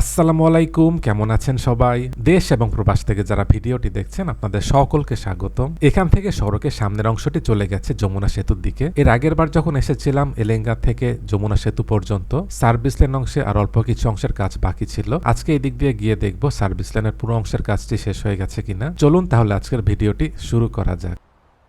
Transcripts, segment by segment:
আসসালামু আলাইকুম, কেমন আছেন সবাই? দেশ এবং প্রবাস থেকে যারা ভিডিওটি দেখছেন, আপনাদের সকলকে স্বাগতম। এখান থেকে সড়কের সামনের অংশটি চলে গেছে যমুনা সেতুর দিকে। এর আগের বার যখন এসেছিলাম, এলেঙ্গা থেকে যমুনা সেতু পর্যন্ত, সার্ভিস লেন অংশে আর অল্প কিছু অংশের কাজ বাকি ছিল। আজকে এই দিক দিয়ে গিয়ে দেখব সার্ভিস লেনের পুরো অংশের কাজটি শেষ হয়ে গেছে কিনা। চলুন তাহলে আজকের ভিডিওটি শুরু করা যাক।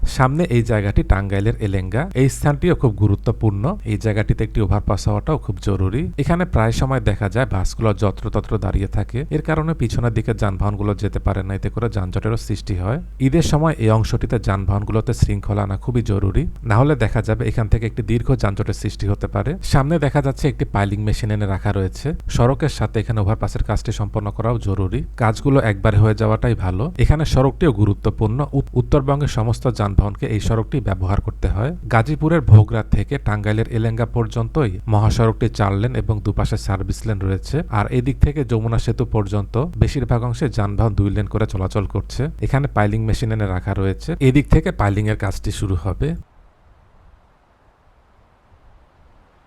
সামনে এই জায়গাটি টাঙ্গাইলের এলেঙ্গা। এই স্থানটিও খুব গুরুত্বপূর্ণ। এই জায়গাটিতে একটি ওভারপাস হওয়াটাও খুব জরুরি। এখানে প্রায় সময় দেখা যায় বাসগুলো যত্রতত্র দাঁড়িয়ে থাকে। এর কারণে পিছনের দিকে যানবাহনগুলো যেতে পারে না। এতে করে যানজটেরও সৃষ্টি হয়। ঈদের সময় এই অংশটিতে যানবাহনগুলোতে শৃঙ্খলা আনা খুবই জরুরি। না হলে দেখা যাবে এখান থেকে একটি দীর্ঘ যানজটের সৃষ্টি হতে পারে। সামনে দেখা যাচ্ছে একটি পাইলিং মেশিন এনে রাখা রয়েছে। সড়কের সাথে এখানে ওভারপাসের কাজটি সম্পন্ন করাও জরুরি। কাজগুলো একবারে হয়ে যাওয়াটাই ভালো। এখানে সড়কটিও গুরুত্বপূর্ণ। উত- উত্তরবঙ্গের সমস্ত যানবাহনকে এই সড়কটি ব্যবহার করতে হয়। গাজীপুরের ভোগরা থেকে টাঙ্গাইলের এলেঙ্গা পর্যন্তই মহাসড়কটি চার লেন এবং দুপাশে সার্ভিস লেন রয়েছে। আর এদিক থেকে যমুনা সেতু পর্যন্ত বেশিরভাগ অংশে যানবাহন দুই লেন করে চলাচল করছে। এখানে পাইলিং মেশিন এনে রাখা রয়েছে। এদিক থেকে পাইলিং এর কাজটি শুরু হবে।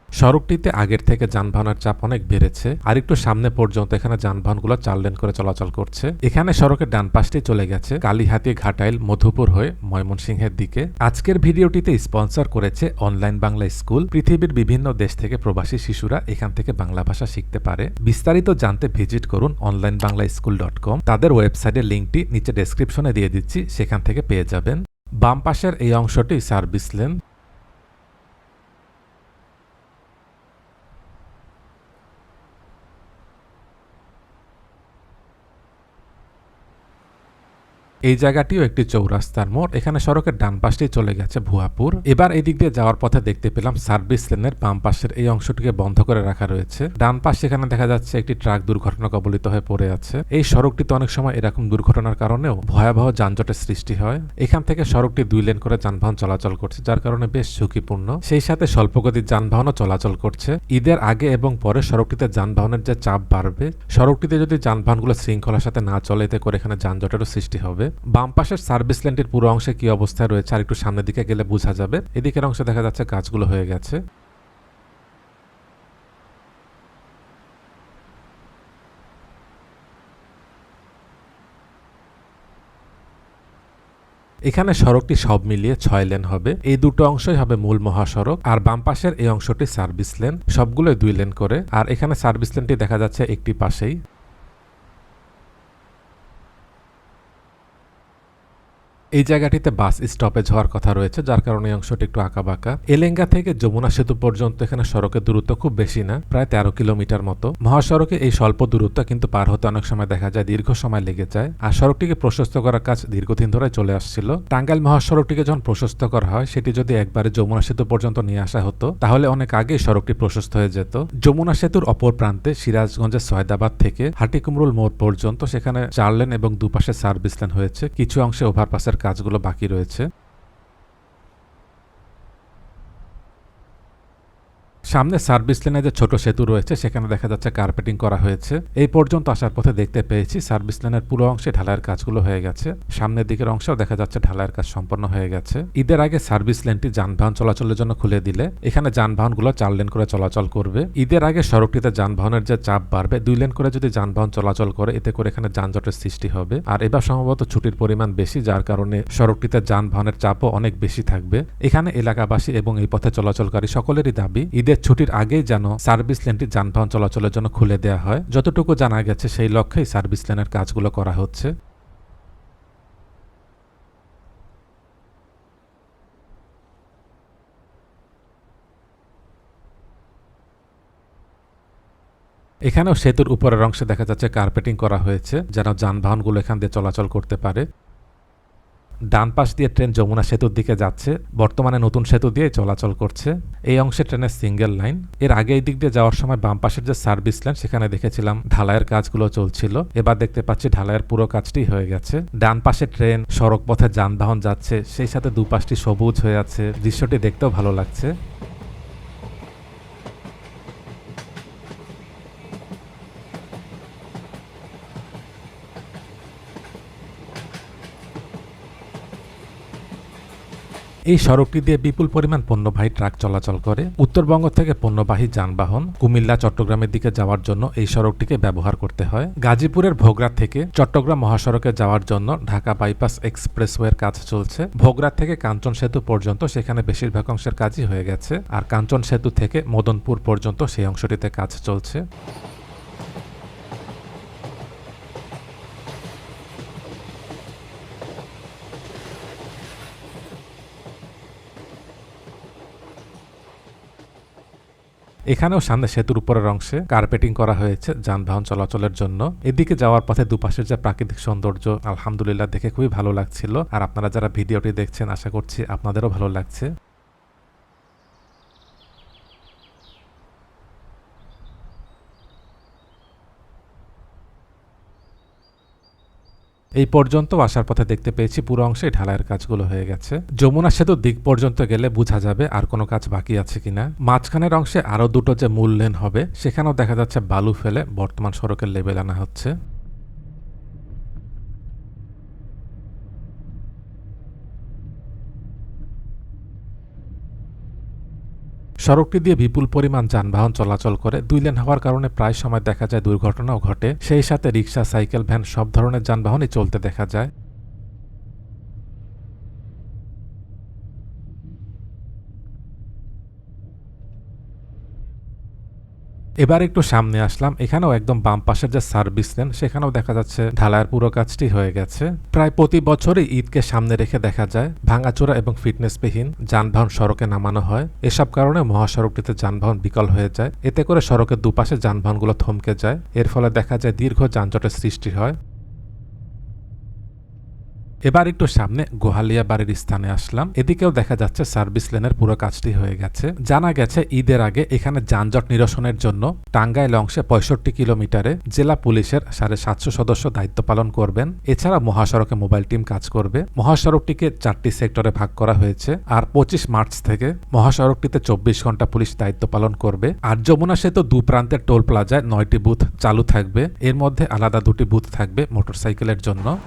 সড়কটিতে আগের থেকে যানবাহনের চাপ অনেক বেড়েছে। আর একটু সামনে পর্যন্ত এখানে যানবাহনগুলো চার লেন করে চলাচল করছে। এখানে সড়কের ডান পাশটি চলে গেছে কালীহাতি ঘাটাইল মধুপুর হয়ে ময়মনসিংহের দিকে। আজকের ভিডিওটিতে স্পন্সর করেছে অনলাইন বাংলা স্কুল। পৃথিবীর বিভিন্ন দেশ থেকে প্রবাসী শিশুরা এখান থেকে বাংলা ভাষা শিখতে পারে। বিস্তারিত জানতে ভিজিট করুন online Bangla school dot com. তাদের ওয়েবসাইটের লিঙ্কটি নিচে ডেসক্রিপশনে দিয়ে দিচ্ছি, সেখান থেকে পেয়ে যাবেন। বাম পাশের এই অংশটি সার্ভিস লেন। এই জায়গাটিও একটি চৌরাস্তার মোড়। এখানে সড়কের ডান পাশটি চলে গেছে ভুয়াপুর। এবার এদিক দিয়ে যাওয়ার পথে দেখতে পেলাম সার্ভিস লেনের বাম পাশের এই অংশটিকে বন্ধ করে রাখা রয়েছে। ডান পাশে এখানে দেখা যাচ্ছে একটি ট্রাক দুর্ঘটনা কবলিত হয়ে পড়ে আছে। এই সড়কটিতে অনেক সময় এরকম দুর্ঘটনার কারণেও ভয়াবহ যানজটের সৃষ্টি হয়। এখান থেকে সড়কটি দুই লেন করে যানবাহন চলাচল করছে, যার কারণে বেশ ঝুঁকিপূর্ণ। সেই সাথে স্বল্পগতির যানবাহনও চলাচল করছে। ঈদের আগে এবং পরে সড়কটিতে যানবাহনের যে চাপ বাড়বে, সড়কটিতে যদি যানবাহনগুলো শৃঙ্খলার সাথে না চলে, এতে করে এখানে যানজটেরও সৃষ্টি হবে। বাম পাশের সার্ভিস লেনটির পুরো অংশে কি অবস্থায় রয়েছে? আর একটু সামনের দিকে গেলে বোঝা যাবে। এদিকের অংশে দেখা যাচ্ছে কাজগুলো হয়ে গেছে। এখানে সড়কটি সব মিলিয়ে ছয় লেন হবে। এই দুটো অংশই হবে মূল মহাসড়ক। আর বাম পাশের এই অংশটি সার্ভিস লেন। সবগুলোই দুই লেন করে। আর এখানে সার্ভিস লেনটি দেখা যাচ্ছে একটি পাশেই। এই জায়গাটিতে বাস স্টপেজ হওয়ার কথা রয়েছে, যার কারণে অংশটি একটু আঁকাবাঁকা। এলেঙ্গা থেকে যমুনা সেতু পর্যন্ত এখানে সড়কের দূরত্ব খুব বেশি না, প্রায় তেরো কিলোমিটার মতো। মহাসড়কে এই স্বল্প দূরত্ব কিন্তু পার হতে অনেক সময় দেখা যায়, দীর্ঘ সময় লেগে যায়। আর সড়কটিকে প্রশস্ত করার কাজ দীর্ঘদিন ধরে চলে আসছিল। টাঙ্গাইল মহাসড়কটিকে যখন প্রশস্ত করা হয়, সেটি যদি একবারে যমুনা সেতু পর্যন্ত নিয়ে আসা হতো, তাহলে অনেক আগেই সড়কটি প্রশস্ত হয়ে যেত। যমুনা সেতুর অপর প্রান্তে সিরাজগঞ্জের সয়দাবাদ থেকে হাটিকুমরুল মোড় পর্যন্ত সেখানে চার লেন এবং দুপাশে সার্ভিস লেন হয়েছে। কিছু অংশে ওভারপাসের কাজগুলো বাকি রয়েছে। সামনে সার্ভিস লেনে যে ছোট সেতু রয়েছে, সেখানে দেখা যাচ্ছে কার্পেটিং করা হয়েছে। এই পর্যন্ত আসার পথে দেখতে পেয়েছি, সার্ভিস লেনের পুরো অংশে ঢালাইয়ের কাজগুলো হয়ে গেছে। সামনের দিকের অংশেও দেখা যাচ্ছে ঢালাইয়ের কাজ সম্পন্ন হয়ে গেছে। ঈদের আগে সার্ভিস লেনটি যানবাহন চলাচলের জন্য খুলে দিলে, এখানে যানবাহনগুলো চার লেন করে চলাচল করবে। ঈদের আগে সড়কটিতে যানবাহনের যে চাপ বাড়বে, দুই লেন করে যদি যানবাহন চলাচল করে, এতে করে এখানে যানজটের সৃষ্টি হবে। আর এবার সম্ভবত ছুটির পরিমাণ বেশি, যার কারণে সড়কটিতে যানবাহনের চাপও অনেক বেশি থাকবে। এখানে এলাকাবাসী এবং এই পথে চলাচলকারী সকলেরই দাবি ঈদের ছুটির আগেই যেন সার্ভিস লেনটি যানবাহন চলাচলের জন্য খুলে দেওয়া হয়। যতটুকু জানা গেছে, সেই লক্ষ্যেই সার্ভিস লেনের কাজগুলো করা হচ্ছে। এখানেও সেতুর উপরের অংশে দেখা যাচ্ছে কার্পেটিং করা হয়েছে, যেন যানবাহনগুলো এখান দিয়ে চলাচল করতে পারে। ডান পাশ দিয়ে ট্রেন যমুনা সেতুর দিকে যাচ্ছে, বর্তমানে নতুন সেতু দিয়ে চলাচল করছে। এই অংশে ট্রেনের সিঙ্গেল লাইন। এর আগে এই দিক দিয়ে যাওয়ার সময় বাম পাশের যে সার্ভিস লাইন সেখানে দেখেছিলাম ঢালাইয়ের কাজগুলো চলছিল। এবার দেখতে পাচ্ছি ঢালাইয়ের পুরো কাজটি হয়ে গেছে। ডান পাশে ট্রেন সড়ক পথে যানবাহন যাচ্ছে, সেই সাথে দুপাশটি সবুজ হয়ে আছে। দৃশ্যটি দেখতেও ভালো লাগছে। এই সড়কটি দিয়ে বিপুল পরিমাণ পণ্যবাহী ট্রাক চলাচল করে। উত্তরবঙ্গ থেকে পণ্যবাহী যানবাহন কুমিল্লা, চট্টগ্রামের দিকে যাওয়ার জন্য এই সড়কটিকে ব্যবহার করতে হয়। গাজীপুরের ভোগরাত থেকে চট্টগ্রাম মহাসড়কে যাওয়ার জন্য ঢাকা বাইপাস এক্সপ্রেসওয়ের কাজ চলছে। ভোগরাত থেকে কাঞ্চন সেতু পর্যন্ত সেখানে বেশিরভাগ অংশের কাজই হয়ে গেছে। আর কাঞ্চন সেতু থেকে মদনপুর পর্যন্ত সেই অংশটিতে কাজ চলছে। এখানেও সামনে সেতুর উপরের অংশে কার্পেটিং করা হয়েছে যানবাহন চলাচলের জন্য। এদিকে যাওয়ার পথে দুপাশের যে প্রাকৃতিক সৌন্দর্য, আলহামদুলিল্লাহ দেখে খুবই ভালো লাগছিল। আর আপনারা যারা ভিডিওটি দেখছেন, আশা করছি আপনাদেরও ভালো লাগছে। এই পর্যন্ত আসার পথে দেখতে পেয়েছি পুরো অংশে ঢালাইয়ের কাজগুলো হয়ে গেছে। যমুনা সেতু দিক পর্যন্ত গেলে বোঝা যাবে আর কোনো কাজ বাকি আছে কিনা। মাঝখানের অংশে আরও দুটো যে মূল লেন হবে, সেখানেও দেখা যাচ্ছে বালু ফেলে বর্তমান সড়কের লেবেল আনা হচ্ছে। সড়কটি দিয়ে বিপুল পরিমাণ যানবাহন চলাচল করে দুই লেন হওয়ার কারণে প্রায় সময় দেখা যায় দুর্ঘটনাও ঘটে। সেই সাথে রিক্সা সাইকেল, ভ্যান সব ধরনের যানবাহনই চলতে দেখা যায়। এবার একটু সামনে আসলাম। এখানেও একদম বাম পাশের যে সার্ভিস লেন সেখানেও দেখা যাচ্ছে ঢালাইয়ের পুরো কাজটি হয়ে গেছে। প্রায় প্রতি বছরই ঈদকে সামনে রেখে দেখা যায়। ভাঙাচোরা এবং ফিটনেসবিহীন যানবাহন সড়কে নামানো হয়। এসব কারণে মহাসড়কটিতে যানবাহন বিকল হয়ে যায়। এতে করে সড়কের দুপাশে যানবাহনগুলো থমকে যায়। এর ফলে দেখা যায় দীর্ঘ যানজটের সৃষ্টি হয়। এবার একটু সামনে গোহালিয়া বাড়ির স্থানে আসলাম। এদিকেও দেখা যাচ্ছে সার্ভিস লেনের পুরো কাজটি হয়ে গেছে। জানা গেছে ঈদের আগে এখানে যানজট নিরসনের জন্য টাঙ্গাইল অংশে পঁয়ষট্টি কিলোমিটারে জেলা পুলিশের সাড়ে সাতশো সদস্য দায়িত্ব পালন করবেন। এছাড়া মহাসড়কে মোবাইল টিম কাজ করবে। মহাসড়কটিকে চারটি সেক্টরে ভাগ করা হয়েছে আর পঁচিশ মার্চ থেকে মহাসড়কটিতে চব্বিশ ঘণ্টা পুলিশ দায়িত্ব পালন করবে। আর যমুনা সেতু দু প্রান্তের টোল প্লাজায় নয়টি বুথ চালু থাকবে। এর মধ্যে আলাদা দুটি বুথ থাকবে মোটরসাইকেলের জন্য।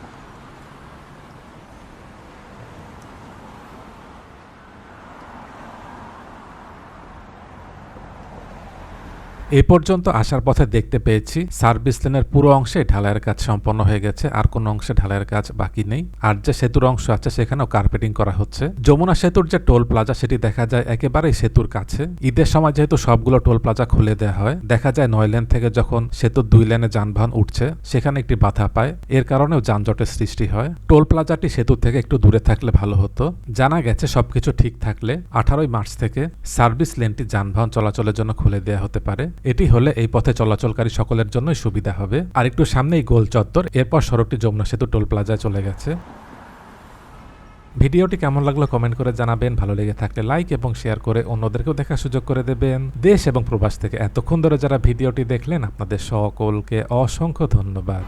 এ পর্যন্ত আসার পথে দেখতে পেয়েছি, সার্ভিস লেনের পুরো অংশে ঢালাইয়ের কাজ সম্পন্ন হয়ে গেছে, আর কোনো অংশে ঢালাইয়ের কাজ বাকি নেই। আর যে সেতুর অংশ আছে সেখানেও কার্পেটিং করা হচ্ছে। যমুনা সেতুর যে টোল প্লাজা, সেটি দেখা যায় একেবারেই সেতুর কাছে। ঈদের সময় যেহেতু সবগুলো টোল প্লাজা খুলে দেওয়া হয়, দেখা যায় নয় লেন থেকে যখন সেতুর দুই লেনে যানবাহন উঠছে, সেখানে একটি বাধা পায়। এর কারণেও যানজটের সৃষ্টি হয়। টোল প্লাজাটি সেতু থেকে একটু দূরে থাকলে ভালো হতো। জানা গেছে সবকিছু ঠিক থাকলে আঠারোই মার্চ থেকে সার্ভিস লেনটি যানবাহন চলাচলের জন্য খুলে দেওয়া হতে পারে। এটি হলে এই পথে চলাচলকারী সকলের জন্যই সুবিধা হবে। আর একটু সামনেই গোল চত্বর, এরপর সড়কটি যমুনা সেতু টোল প্লাজায় চলে গেছে। ভিডিওটি কেমন লাগল কমেন্ট করে জানাবেন। ভালো লেগে থাকলে লাইক এবং শেয়ার করে অন্যদেরকেও দেখার সুযোগ করে দেবেন। দেশ এবং প্রবাস থেকে এতক্ষণ ধরে যারা ভিডিওটি দেখলেন, আপনাদের সকলকে অসংখ্য ধন্যবাদ।